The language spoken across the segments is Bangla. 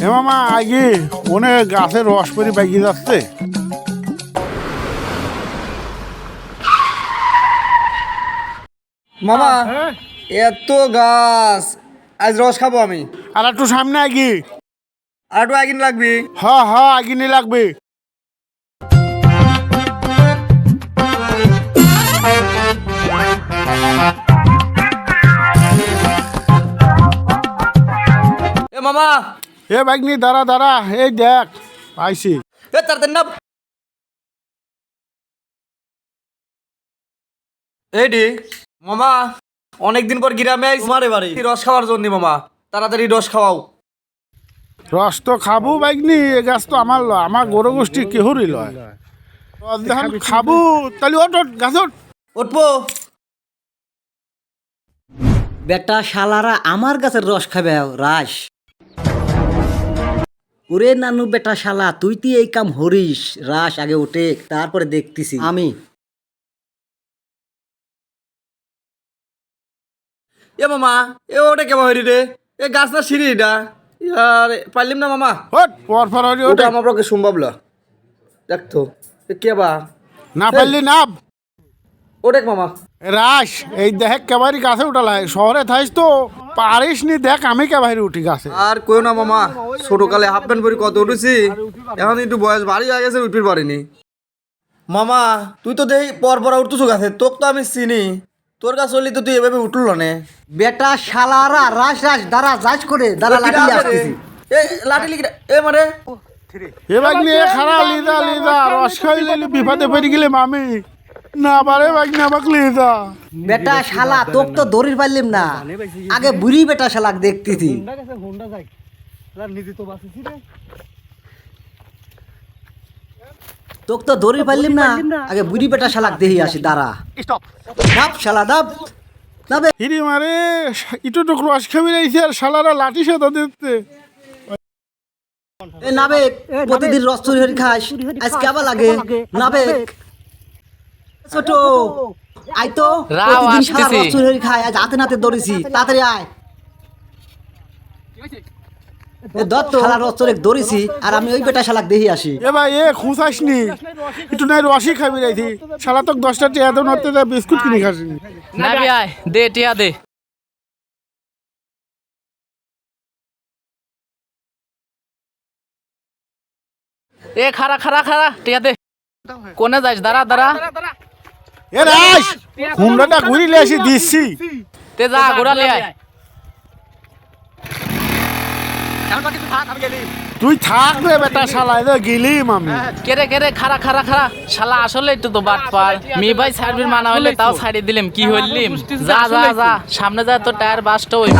হে মামা আগে ওনে গাছের রস পরি বাইকে যাচ্ছে। মামা এত গাছ। আজ রস খাব আমি। আর একটু সামনে আগে। আর একটু একদিন লাগবি। হ হ আগে লাগবে। এ মামা এ বাইকনি দাঁড়া দাঁড়া এই দেখ পাইছি। এ না। মামা অনেকদিন পর গ্রামে আইস মারে বাড়ি রস খাওয়ার জন্য মামা তাড়াতাড়ি রস খাওয়াও। রস তো খাব বাইকনি এ গাছ তো আমার লয় আমার গরু গোষ্ঠী কেহরি লয়। রস দেখান খাব তাহলে ওট ওট গাছ। উঠবো। বেটা শালারা আমার গাছের রস খাবে রাস। ওরে নানু বেটা শালা তুই তুই এই কাম হরিস। রাস আগে ওঠে তারপরে দেখতেছি। আমি। এ মামা এ ওটা কেমন হরি রে? এ গাছ না সিঁড়ি এটা? ইয়ার পারলিম না মামা? ওট পর পর হরি। ওটা আমার পক্ষে সম্ভব না। দেখতো এ কে বা? না পারলি না। ওটেক মামা। রাস এই দেখ কেবারি গাছে উঠালাই শহরে থাইস তো। পারিস নি দেখ আমি কেবারি উঠি গাছে। আর কই না মামা ছোটকালে হাফ প্যান্ট পরে কত উঠেছি এখন একটু বয়স বাড়ি হয়ে গেছে উঠতে পারিনি। মামা তুই তো দেখি পর পর উঠতেছো গাছে তোকে তো আমি চিনি তোর কাছে হলি তো তুই এভাবে উঠল না বেটা শালারা রাস রাস দাঁড়া যাচ করে দাঁড়া লাঠি আসতেছি। এ লাঠি লিখি এ মানে এ বাইকনি এ খারা লিদা লিদা রস খাইলে বিপদে পড়ে গেলাম আমি। না পারে বাইকনি আমাকে লিদা বেটা শালা তোক তো দড়ির পারলিম না। আগে বুড়ি বেটা শালাক দেখতেছি। তোক তো দড়ির পারলিম না। আগে বুড়ি বেটা শালাক দেখি আসি দাঁড়া। দাব শালা দাব দাবে হিরি মারে ইটো টুক রস খাবি রাইছে আর শালারা লাঠি সাদা দিতে। এ নাবেক প্রতিদিন রস চুরি হরি খাস। আজকে আবার লাগে। নাবেক। ছোট। আই তো। প্রতিদিন সারা খাই আজ হাতে নাতে দৌড়েছি তাড়াতাড়ি আয়। এ দত্ত শালা রস চুরি দৌড়েছি আর আমি ওই বেটা শালাক দেখি আসি। এ ভাই এ খুঁচাস নি? একটু নাই রসই খাবি রাইছি শালা তো দশটা টিয়া তো নড়তে বিস্কুট কিনে খাসি না বিয়াই দে টিয়া দে। এ খারা খারা খারা টিয়া দে। কোনে যাইস দাঁড়া দাঁড়া। এ রাস হুন্ডাটা ঘুরিলে আসি দিচ্ছি। তে যা ঘোরালে আয়। তুই থাক রে বেটা শালা এ গেলিম আমি কেরে কেরে খারা খারা খারা শালা আসলে একটু তো বাট পার মি ভাই সার্ভিস মানা হইলে তাও ছাড়িয়ে দিলাম কি হইলিম? যা যা যা সামনে যা তো টায়ার বাসটা ওই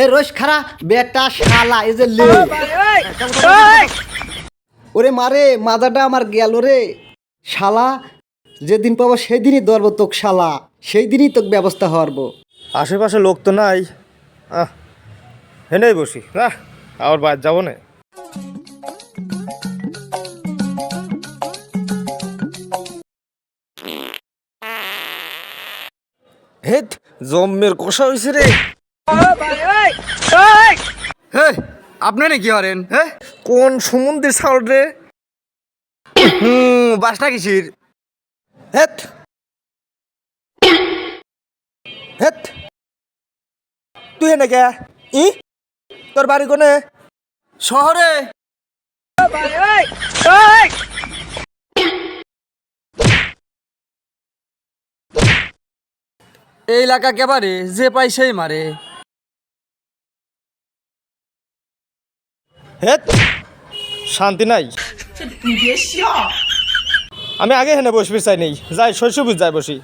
এ রোজ খারা বেটা শালা এই যে লে। ওরে মারে মাদাটা আমার গেল রে। শালা যেদিন পাবো সেই দিনই ধরবো তোক শালা সেই দিনই তোক ব্যবস্থা হওয়ারবো আশেপাশে লোক তো নাই। আহ হেনেই বসি। না আবার বাদ যাব না। হেত জম্মের কষা হয়েছে রে। হে আপনি নাকি হরেন হ্যাঁ? কোন সমুদ্রের সাউন্ড রে? হুম বাসটা কিসির? হেত হেত তুই এনে কে ই? তোর বাড়ি কোনে? শহরে। এই এলাকা কেবারে যে পাই সেই মারে। হেত শান্তি নাই। আমি আগে হেনে বসবি চাই নেই। যাই শৈশব যাই বসি।